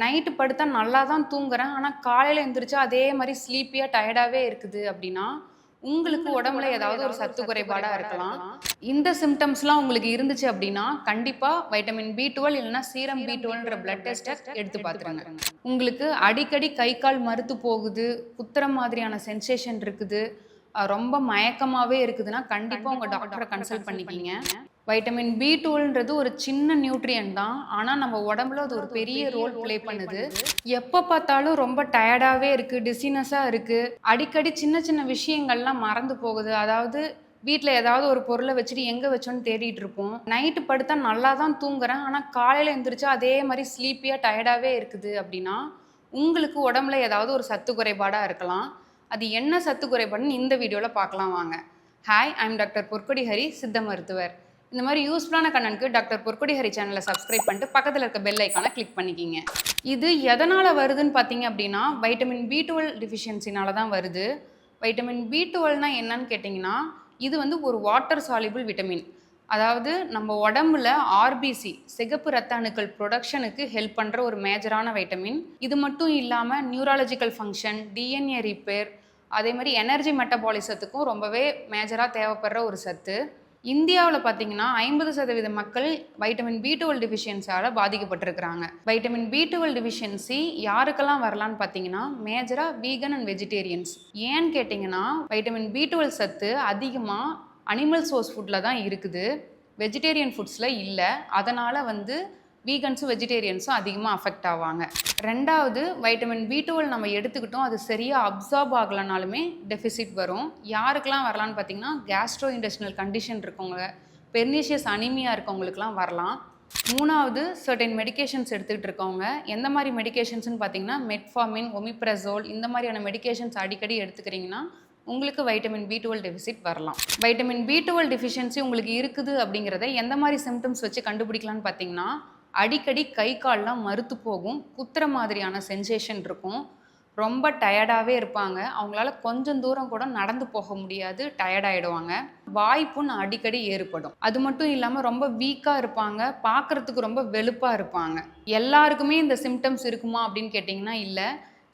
Night படுத்தா நல்லா தான் தூங்குறேன். ஆனால் காலையில் எந்திரிச்சா அதே மாதிரி ஸ்லீப்பியாக டயர்டாகவே இருக்குது அப்படின்னா உங்களுக்கு உடம்புல ஏதாவது ஒரு சத்து குறைபாடாக இருக்கலாம். இந்த சிம்டம்ஸ்லாம் உங்களுக்கு இருந்துச்சு அப்படின்னா கண்டிப்பாக வைட்டமின் பி டுவெல் இல்லைன்னா சீரம் பி டுவெல்ன்ற பிளட் டெஸ்ட்டை எடுத்து பார்த்துருங்க. உங்களுக்கு அடிக்கடி கை கால் மறுத்து போகுது குத்துற மாதிரியான சென்சேஷன் இருக்குது. ரொம்ப மயக்கமாகவே இருக்குதுன்னா கண்டிப்பாக உங்கள் டாக்டரை கன்சல்ட் பண்ணிக்கிங்க. வைட்டமின் பி டூல்ன்றது ஒரு சின்ன நியூட்ரியன் தான். ஆனால் நம்ம உடம்புல அது ஒரு பெரிய ரோல் ப்ளே பண்ணுது. எப்போ பார்த்தாலும் ரொம்ப டயர்டாகவே இருக்குது டிசினஸாக இருக்குது அடிக்கடி சின்ன சின்ன விஷயங்கள்லாம் மறந்து போகுது. அதாவது வீட்டில் ஏதாவது ஒரு பொருளை வச்சுட்டு எங்கே வச்சோன்னு தேடிட்டு இருப்போம். நைட்டு படுத்தா நல்லா தான் தூங்குறேன். ஆனால் காலையில் எந்திரிச்சா அதே மாதிரி ஸ்லீப்பியாக டயர்டாகவே இருக்குது அப்படின்னா உங்களுக்கு உடம்புல ஏதாவது ஒரு சத்து குறைபாடாக இருக்கலாம். அது என்ன சத்து குறைபாடுன்னு இந்த வீடியோவில் பார்க்கலாம் வாங்க. Hi I'm doctor Porkodi Hari சித்த மருத்துவர். இந்த மாதிரி யூஸ்ஃபுல்லான கண்ணனுக்கு டாக்டர் பொற்கொடி ஹரி சேனலை சப்ஸ்கிரைப் பண்ணிட்டு பக்கத்தில் இருக்க பெல் ஐக்கானை கிளிக் பண்ணிக்கிங்க. இது எதனால் வருதுன்னு பார்த்தீங்க அப்படின்னா வைட்டமின் பி டுவெல் டிஃபிஷியன்சினால தான் வருது. வைட்டமின் பி டுவெல்னா என்னன்னு கேட்டிங்கன்னா இது வந்து ஒரு வாட்டர் சாலிபிள் விட்டமின் அதாவது நம்ம உடம்புல ஆர்பிசி சிகப்பு ரத்த அணுக்கள் ப்ரொடக்ஷனுக்கு ஹெல்ப் பண்ணுற ஒரு மேஜரான வைட்டமின் இது மட்டும் இல்லாமல் நியூராலஜிக்கல் ஃபங்க்ஷன் டிஎன்ஏ ரிப்பேர் அதே மாதிரி எனர்ஜி மெட்டபாலிசத்துக்கும் ரொம்பவே மேஜராக தேவைப்படுற ஒரு சத்து. இந்தியாவில் பார்த்தீங்கன்னா ஐம்பது சதவீத மக்கள் வைட்டமின் பி டுவெல் டிஃபிஷியன்ஸால் பாதிக்கப்பட்டிருக்கிறாங்க. வைட்டமின் பி டுவெல் டிஃபிஷியன்சி யாருக்கெல்லாம் வரலான்னு பார்த்தீங்கன்னா மேஜராக வீகன் அண்ட் வெஜிடேரியன்ஸ் ஏன்னு கேட்டிங்கன்னா வைட்டமின் பி டுவெல் சத்து அதிகமாக அனிமல் சோர்ஸ் ஃபுட்டில் தான் இருக்குது. வெஜிடேரியன் ஃபுட்ஸில் இல்லை. அதனால் வந்து வீகன்ஸும் வெஜிடேரியன்ஸும் அதிகமாக அஃபெக்ட் ஆவாங்க. ரெண்டாவது வைட்டமின் பி டுவெல் நம்ம எடுத்துக்கிட்டோம் அது சரியாக அப்சார்ப் ஆகலைனாலுமே டெஃபிசிட் வரும். யாருக்கெல்லாம் வரலான்னு பார்த்தீங்கன்னா கேஸ்ட்ரோ இண்டஸ்ட்ரியல் கண்டிஷன் இருக்கவங்க பெர்னிஷியஸ் அனிமியா இருக்கவங்களுக்குலாம் வரலாம். மூணாவது சர்டன் மெடிகேஷன்ஸ் எடுத்துக்கிட்டு இருக்கவங்க எந்த மாதிரி மெடிகேஷன்ஸ்னு பார்த்தீங்கன்னா மெட்ஃபார்மின் ஒமிப்ரசோல் இந்த மாதிரியான மெடிகேஷன்ஸ் அடிக்கடி எடுத்துக்கிறீங்கன்னா உங்களுக்கு வைட்டமின் பி டுவெல் டெஃபிசிட் வரலாம். வைட்டமின் பி டுவெல் டெஃபிஷியன்சி உங்களுக்கு இருக்குது அப்படிங்கிறத எந்த மாதிரி சிம்டம்ஸ் வச்சு கண்டுபிடிக்கலான்னு பார்த்தீங்கன்னா அடிக்கடி கை கால்லாம் மறுத்து போகும். குத்துற மாதிரியான சென்சேஷன் இருக்கும். ரொம்ப டயர்டாகவே இருப்பாங்க. அவங்களால கொஞ்சம் தூரம் கூட நடந்து போக முடியாது. டயர்டாயிடுவாங்க வாய்ப்புண் அடிக்கடி ஏற்படும். அது மட்டும் இல்லாமல் ரொம்ப வீக்காக இருப்பாங்க. பார்க்குறதுக்கு ரொம்ப வெளுப்பாக இருப்பாங்க. எல்லாருக்குமே இந்த சிம்டம்ஸ் இருக்குமா அப்படின்னு கேட்டிங்கன்னா இல்லை.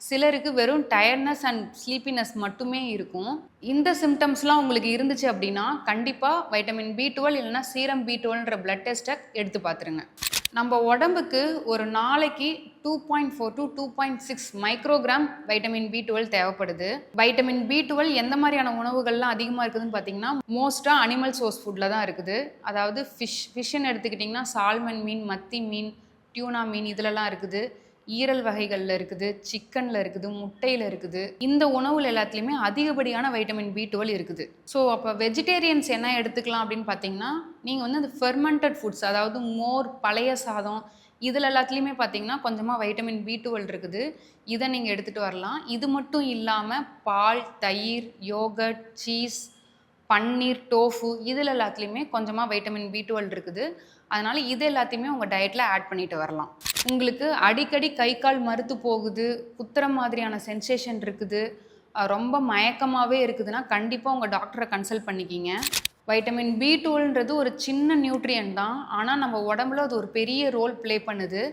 சிலருக்கு வெறும் டயர்ட்னஸ் அண்ட் ஸ்லீப்பினஸ் மட்டுமே இருக்கும். இந்த சிம்டம்ஸ்லாம் உங்களுக்கு இருந்துச்சு அப்படின்னா கண்டிப்பாக வைட்டமின் பி டுவெல் இல்லைன்னா சீரம் பி டுவெல்ன்ற பிளட் டெஸ்ட்டை எடுத்து பார்த்துருங்க. நம்ம உடம்புக்கு ஒரு நாளைக்கு two point four to two point six microgram vitamin B twelve தேவைப்படுது. வைட்டமின் பி டுவெல் எந்த மாதிரியான உணவுகள்லாம் அதிகமாக இருக்குதுன்னு பார்த்தீங்கன்னா மோஸ்ட்டாக அனிமல் சோர்ஸ் ஃபுட்டில் தான் இருக்குது. அதாவது ஃபிஷ் ஃபிஷ்ஷுன்னு எடுத்துக்கிட்டிங்கன்னா சால்மன் மீன் மத்தி மீன் டியூனா மீன் இதிலலாம் இருக்குது. ஈரல் வகைகளில் இருக்குது சிக்கனில் இருக்குது முட்டையில் இருக்குது. இந்த உணவுல எல்லாத்துலேயுமே அதிகப்படியான வைட்டமின் பி டுவெல் இருக்குது. ஸோ அப்போ வெஜிடேரியன்ஸ் என்ன எடுத்துக்கலாம் அப்படின்னு பார்த்தீங்கன்னா நீங்கள் வந்து அந்த ஃபெர்மெண்டட் ஃபுட்ஸ் அதாவது மோர் பழைய சாதம் இதில் எல்லாத்துலேயுமே பார்த்தீங்கன்னா கொஞ்சமாக வைட்டமின் பி டுவெல் இருக்குது. இதை நீங்கள் எடுத்துகிட்டு வரலாம். இது மட்டும் இல்லாமல் பால் தயிர் யோகட் சீஸ் பன்னீர் டோஃபு இதில் எல்லாத்துலேயுமே கொஞ்சமாக வைட்டமின் பி டுவெல் இருக்குது. அதனால் இது எல்லாத்தையுமே உங்கள் டயட்டில் ஆட் பண்ணிட்டு வரலாம். உங்களுக்கு அடிக்கடி கை கால் மறுத்து போகுது குத்துற மாதிரியான சென்சேஷன் இருக்குது ரொம்ப மயக்கமாகவே இருக்குதுன்னா கண்டிப்பாக உங்கள் டாக்டரை கன்சல்ட் பண்ணிக்கிங்க. வைட்டமின் பி டூல்ன்றது ஒரு சின்ன நியூட்ரியன் தான். ஆனால் நம்ம உடம்புல அது ஒரு பெரிய ரோல் ப்ளே பண்ணுது.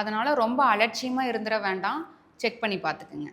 அதனால் ரொம்ப அலட்சியமாக இருந்துட வேண்டாம். செக் பண்ணி பார்த்துக்குங்க.